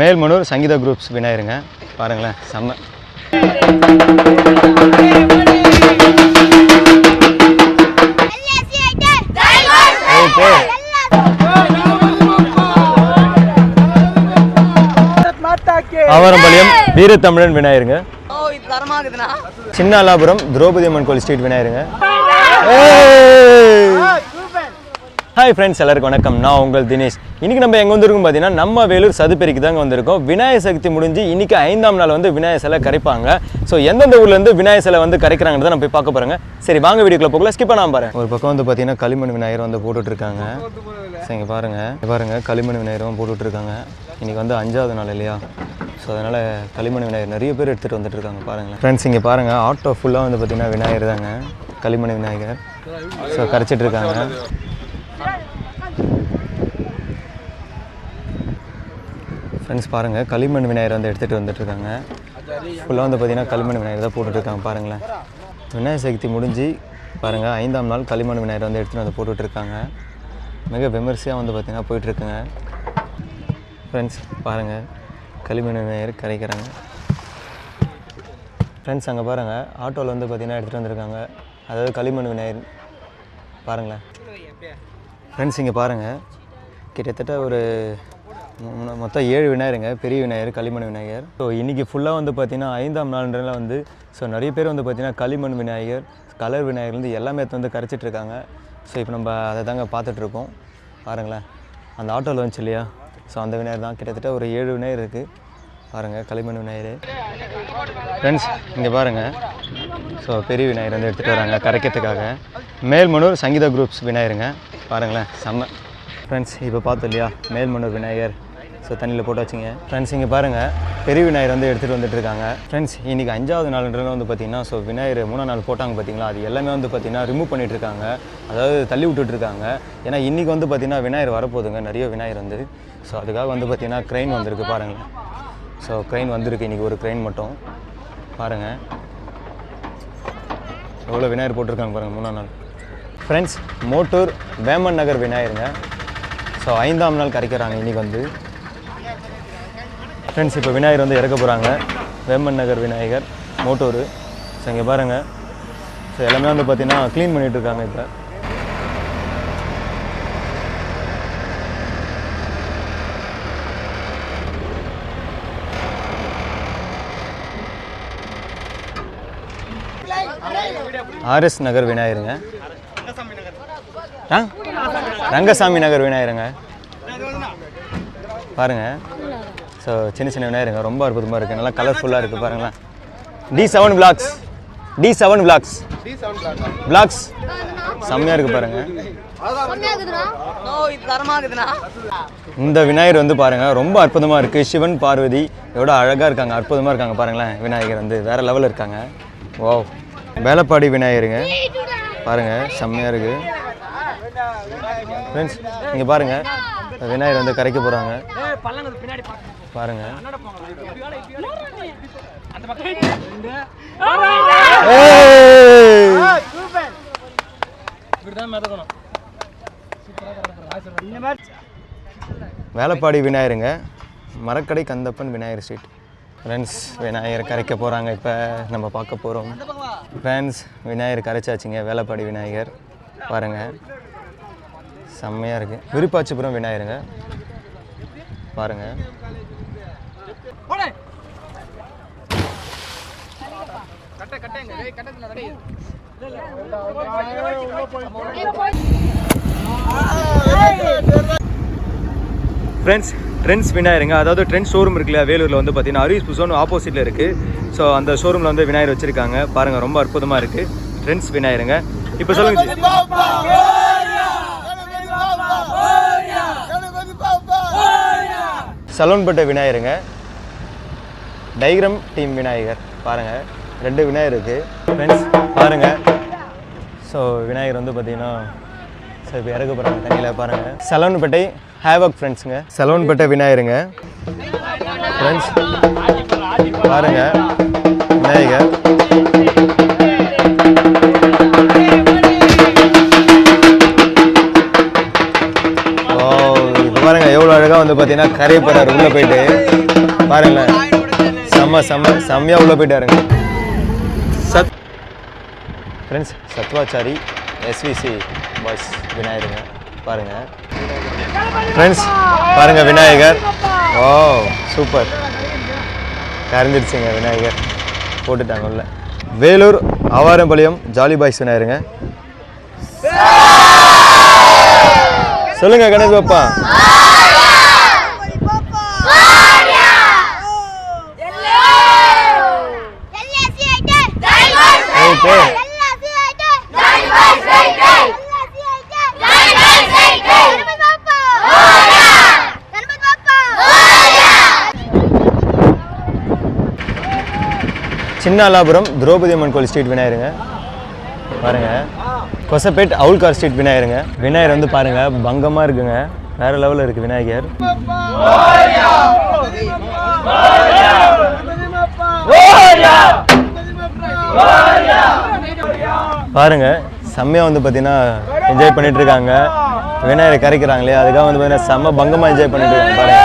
மேல்மனூர் Sangeetha groups விநாயகருங்க. பாருங்களேன் செம்ம. Right Avarampalayam வீரத்தமிழன் விநாயகருங்க. சின்னாலாபுரம் Draupadi Amman கோயில் ஸ்ட்ரீட் விநாயகருங்க. ஹாய் ஃப்ரெண்ட்ஸ் எல்லாருக்கும் வணக்கம். நான் உங்கள் தினேஷ். இன்னைக்கு நம்ம எங்கே வந்திருக்கோம் பார்த்தீங்கன்னா நம்ம வேலூர் சதுப்பெருக்கு தாங்க வந்திருக்கோம். விநாயகர் சதுர்த்தி முடிஞ்சு இன்றைக்கி ஐந்தாம் நாள் வந்து விநாயகர் சிலை கரைப்பாங்க. ஸோ எந்தெந்த ஊர்லேருந்து விநாயகர் சிலை வந்து கரைக்கிறாங்கிறத நம்ம போய் பார்க்க போகிறாங்க சரி வாங்க வீடியோக்குள்ள போகல ஸ்கிப் பண்ணாம பாருங்க. ஒரு பக்கம் வந்து பார்த்தீங்கன்னா களிமண் விநாயகர் வந்து போட்டுட்ருக்காங்க. சரிங்க பாருங்கள் இங்கே களிமண் விநாயகரும் போட்டுட்ருக்காங்க. இன்றைக்கி வந்து அஞ்சாவது நாள் இல்லையா? ஸோ அதனால் களிமண் விநாயகர் நிறைய பேர் எடுத்துகிட்டு வந்துட்டு இருக்காங்க பாருங்களேன். ஃப்ரெண்ட்ஸ் இங்கே பாருங்கள் ஆட்டோ ஃபுல்லாக வந்து பார்த்தீங்கன்னா விநாயகர் தாங்க. களிமண் விநாயகர். ஸோ கரைச்சிட்டு இருக்காங்க ஃப்ரெண்ட்ஸ் பாருங்கள் களிமண் விநாயகர் வந்து எடுத்துகிட்டு வந்துட்டு இருக்காங்க ஃபுல்லாக வந்து பார்த்தீங்கன்னா களிமண் விநாயகர் தான் போட்டுட்ருக்காங்க பாருங்களேன். விநாயகர் சக்தி முடிஞ்சு பாருங்கள் ஐந்தாம் நாள் களிமண் விநாயகர் வந்து எடுத்துகிட்டு வந்து போட்டுட்ருக்காங்க மிக விமர்சையாக வந்து பார்த்தீங்கன்னா போயிட்டுருக்குங்க. ஃப்ரெண்ட்ஸ் பாருங்கள் களிமண் விநாயகர் கரைக்கிறாங்க. ஃப்ரெண்ட்ஸ் அங்கே பாருங்கள் ஆட்டோவில் வந்து பார்த்திங்கன்னா எடுத்துகிட்டு வந்திருக்காங்க. அதாவது களிமண் விநாயகர். பாருங்களேன். ஃப்ரெண்ட்ஸ் இங்கே பாருங்கள் கிட்டத்தட்ட ஒரு மொத்தம் ஏழு விநாயகருங்க. பெரிய விநாயகர் களிமண் விநாயகர். ஸோ இன்றைக்கி ஃபுல்லாக வந்து பார்த்திங்கன்னா ஐந்தாம் நாள்ன்றதுல வந்து ஸோ நிறைய பேர் வந்து பார்த்திங்கன்னா களிமண் விநாயகர் கலர் விநாயகர்லேருந்து எல்லாமே எடுத்து வந்து கரைச்சிட்ருக்காங்க ஸோ இப்போ நம்ம அதை தாங்க பார்த்துட்ருக்கோம் பாருங்களேன். அந்த ஆட்டோவில் வந்துச்சு இல்லையா? ஸோ அந்த விநாயகர் தான். கிட்டத்தட்ட ஒரு ஏழு விநாயகர் இருக்குது பாருங்கள் களிமண் விநாயகர். ஃப்ரெண்ட்ஸ் இங்கே பாருங்கள் ஸோ பெரிய விநாயகர் வந்து எடுத்துகிட்டு வராங்க கரைக்கிறதுக்காக. மேல்மனூர் சங்கீதா குரூப்ஸ் விநாயகருங்க. பாருங்களேன் செம்ம. ஃப்ரெண்ட்ஸ் இப்போ பார்த்தோம் இல்லையா மேல்மனூர் விநாயகர். ஸோ தண்ணியில் போட்டு வச்சுங்க. ஃப்ரெண்ட்ஸ் இங்கே பாருங்கள் பெரிய விநாயகர் வந்து எடுத்துகிட்டு வந்துட்டு இருக்காங்க ஃப்ரெண்ட்ஸ் இன்றைக்கி அஞ்சாவது நாள்ன்றது வந்து பார்த்திங்கன்னா ஸோ விநாயகர் மூணாம் நாள் போட்டாங்க பார்த்தீங்களா அது எல்லாமே வந்து பார்த்திங்கன்னா ரிமூவ் பண்ணிட்டு இருக்காங்க அதாவது தள்ளி விட்டுட்ருக்காங்க ஏன்னா இன்றைக்கி வந்து பார்த்திங்கன்னா விநாயகர் வரப்போகுதுங்க. நிறைய விநாயகர் வந்து. ஸோ அதுக்காக வந்து பார்த்திங்கன்னா க்ரெயின் வந்திருக்கு பாருங்கள் ஸோ க்ரெயின் வந்திருக்கு. இன்றைக்கி ஒரு க்ரெயின் மட்டும். பாருங்கள் எவ்வளோ விநாயகர் போட்டிருக்காங்க பாருங்கள் மூணாம் நாள். ஃப்ரெண்ட்ஸ் மோட்டூர் வேமன் நகர் விநாயகருங்க. ஸோ ஐந்தாம் நாள் கரைக்கிறாங்க. இன்றைக்கி வந்து ஃப்ரெண்ட்ஸ் இப்போ விநாயகர் வந்து இறக்க போகிறாங்க வேமன் நகர் விநாயகர் மோட்டூர். ஸோ இங்கே பாருங்கள் ஸோ எல்லாமே வந்து பார்த்திங்கன்னா க்ளீன் பண்ணிகிட்ருக்காங்க இப்போ. ஆர்எஸ் நகர் விநாயகருங்க. ஆ? ரங்கசாமி நகர் விநாயகருங்க. பாருங்க. ஸோ சின்ன சின்ன விநாயகருங்க. ரொம்ப அற்புதமாக இருக்குது நல்லா கலர்ஃபுல்லாக இருக்குது பாருங்களேன். T seven blocks T seven blocks blocks செம்மையாக இருக்குது பாருங்க. இந்த விநாயகர் வந்து பாருங்க ரொம்ப அற்புதமாக இருக்குது சிவன் பார்வதி எவ்வளோ அழகாக இருக்காங்க. அற்புதமாக இருக்காங்க பாருங்களேன். விநாயகர் வந்து வேறு லெவலில் இருக்காங்க. ஓ வேலைப்பாடி விநாயகருங்க. பாருங்க செம்மையா இருக்குது ஃப்ரெண்ட்ஸ் இங்கே பாருங்க. விநாயகர் வந்து கரைக்க போகிறாங்க பாருங்க! வேலைப்பாடி விநாயகருங்க. மரக்கடை கந்தப்பன் விநாயகர் ஸ்ட்ரீட் ஃப்ரெண்ட்ஸ் விநாயகர் கரைக்க போகிறாங்க இப்போ நம்ம பார்க்க போகிறோம் ஃப்ரெண்ட்ஸ் விநாயகர் கரைச்சாச்சுங்க. வேலைப்பாடி விநாயகர். பாருங்கள் செம்மையாக இருக்குது விருப்பாச்சிபுரம் விநாயகருங்க. பாருங்கள் ஃப்ரெண்ட்ஸ் ட்ரெண்ட்ஸ் விநாயகருங்க. அதாவது ட்ரெண்ட் ஷோரூம் இருக்குல்ல வேலூரில் வந்து பார்த்தீங்கன்னா அரிஸ் புசோன் ஆப்போசிட்டில் இருக்குது ஸோ அந்த ஷோரூமில் வந்து விநாயகர் வச்சுருக்காங்க. பாருங்கள் ரொம்ப அற்புதமாக இருக்குது ட்ரெண்ட்ஸ் விநாயகருங்க. இப்போ சொல்லுங்கள் சலோன்பட்ட விநாயகருங்க. டைக்ரம் டீம் விநாயகர். பாருங்கள் ரெண்டு விநாயகர் இருக்குது ஃப்ரெண்ட்ஸ் பாருங்கள் ஸோ விநாயகர் வந்து பார்த்தீங்கன்னா ஸோ இப்போ இறக்க போகிறாங்க தண்ணியில் பாருங்கள் சலோன்பேட்டை ஹேவக் ஃப்ரெண்ட்ஸுங்க சலோன்பேட்டை விநாயகருங்க. ஃப்ரெண்ட்ஸ் பாருங்கள் விநாயகர். அழகாக வந்து பார்த்தீங்கன்னா கரையை போறாரு உள்ளே போயிட்டு பாருங்களேன். செம்ம செம்ம செம்மையாக உள்ளே போயிட்டாருங்க. சத் ஃப்ரெண்ட்ஸ் சத்வாச்சாரி எஸ்விசி பாய்ஸ் விநாயகருங்க. பாருங்க. ஃப்ரெண்ட்ஸ் பாருங்க விநாயகர். ஓ சூப்பர் கரைஞ்சிருச்சுங்க விநாயகர். போட்டுட்டாங்க உள்ள. வேலூர் ஆவாரம்பாளையம் ஜாலி பாய்ஸ் விநாயகருங்க. சொல்லுங்க கணேஷ் பாப்பா. சின்ன அல்லாபுரம் திரௌபதி அம்மன் கோயில் ஸ்ட்ரீட் விநாயகருங்க. பாருங்க. கொசப்பேட் அவுல்கார் ஸ்ட்ரீட் விநாயகருங்க. விநாயகர் வந்து பாருங்க பங்கமாக இருக்குங்க. வேற லெவலில் இருக்கு விநாயகர். பாருங்க செம்மையாக வந்து பார்த்தீங்கன்னா என்ஜாய் பண்ணிட்டு இருக்காங்க. விநாயகரை கரைக்கிறாங்களே அதுக்காக வந்து பார்த்தீங்கன்னா செம்ம பங்கமாக என்ஜாய் பண்ணிட்டு இருக்காங்க. பாருங்க.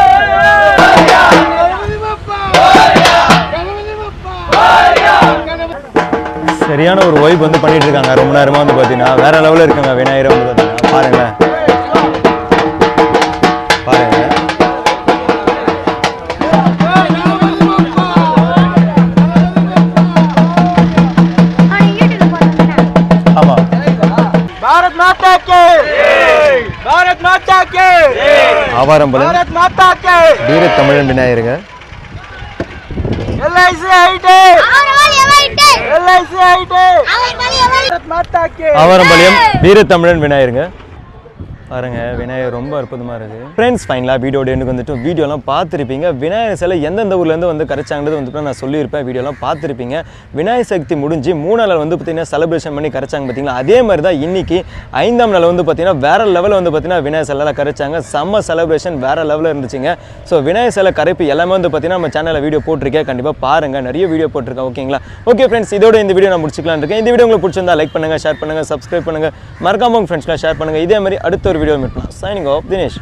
சரியான ஒரு ஒய்ப் வந்து பண்ணிட்டு இருக்காங்க ரொம்ப நேரமாக வந்து பார்த்தீங்கன்னா வேற லெவல்ல இருக்காங்க. விநாயகர் வந்து பார்த்தீங்கன்னா பாருங்க வீர தமிழன் விநாயகருங்க. அவரம்பாளையம் வீரத்தமிழன் விநாயகருங்க. பாருங்க விநாயகர் ரொம்ப அற்புதமாக இருக்குது ஃப்ரெண்ட்ஸ் ஃபைனலாக வீடியோட எனக்கு வந்துட்டு வீடியோலாம் பார்த்துருப்பீங்க. விநாயகர் சிலை எந்தெந்த ஊர்லேருந்து வந்து கரைச்சாங்கிறது வந்துட்டு நான் சொல்லியிருப்பேன். வீடியோலாம் பார்த்துருப்பீங்க. விநாயகர் சக்தி முடிஞ்சு மூணாவில் வந்து பார்த்தீங்கன்னா செலிப்ரேஷன் பண்ணி கரைச்சாங்க பார்த்தீங்களா? அதே மாதிரி தான் இன்னைக்கு ஐந்தாம் நாள் வந்து பார்த்தீங்கன்னா வேற லெவலில் வந்து பார்த்தீங்கன்னா விநாயகர் சிலைலாம் கரைச்சாங்க. செம்ம செலிப்ரேஷன் வேறு லெவலில் இருந்துச்சுங்க. ஸோ விநாயகர் சிலை கரைப்பு எல்லாமே வந்து பார்த்தீங்கன்னா நம்ம சேனலில் வீடியோ போட்டிருக்கேன். கண்டிப்பாக பாருங்கள் நிறைய வீடியோ போட்டிருக்கேன். ஓகேங்களா ஓகே ஃப்ரெண்ட்ஸ் இதோட இந்த வீடியோ நான் முடிச்சுக்கலாம் இருக்கேன். இந்த வீடியோ உங்களுக்கு பிடிச்சிருந்தா லைக் பண்ணுங்கள் ஷேர் பண்ணுங்கள் சப்ஸ்கிரைப் பண்ணுங்கள் மறக்காம உங்கள் ஃப்ரெண்ட்ஸ்லாம் ஷேர் பண்ணுங்கள் இதே மாதிரி அடுத்த ஒரு வீடியோ மீட் பண்ணலாம் சைனிங் ஆஃப் தினேஷ்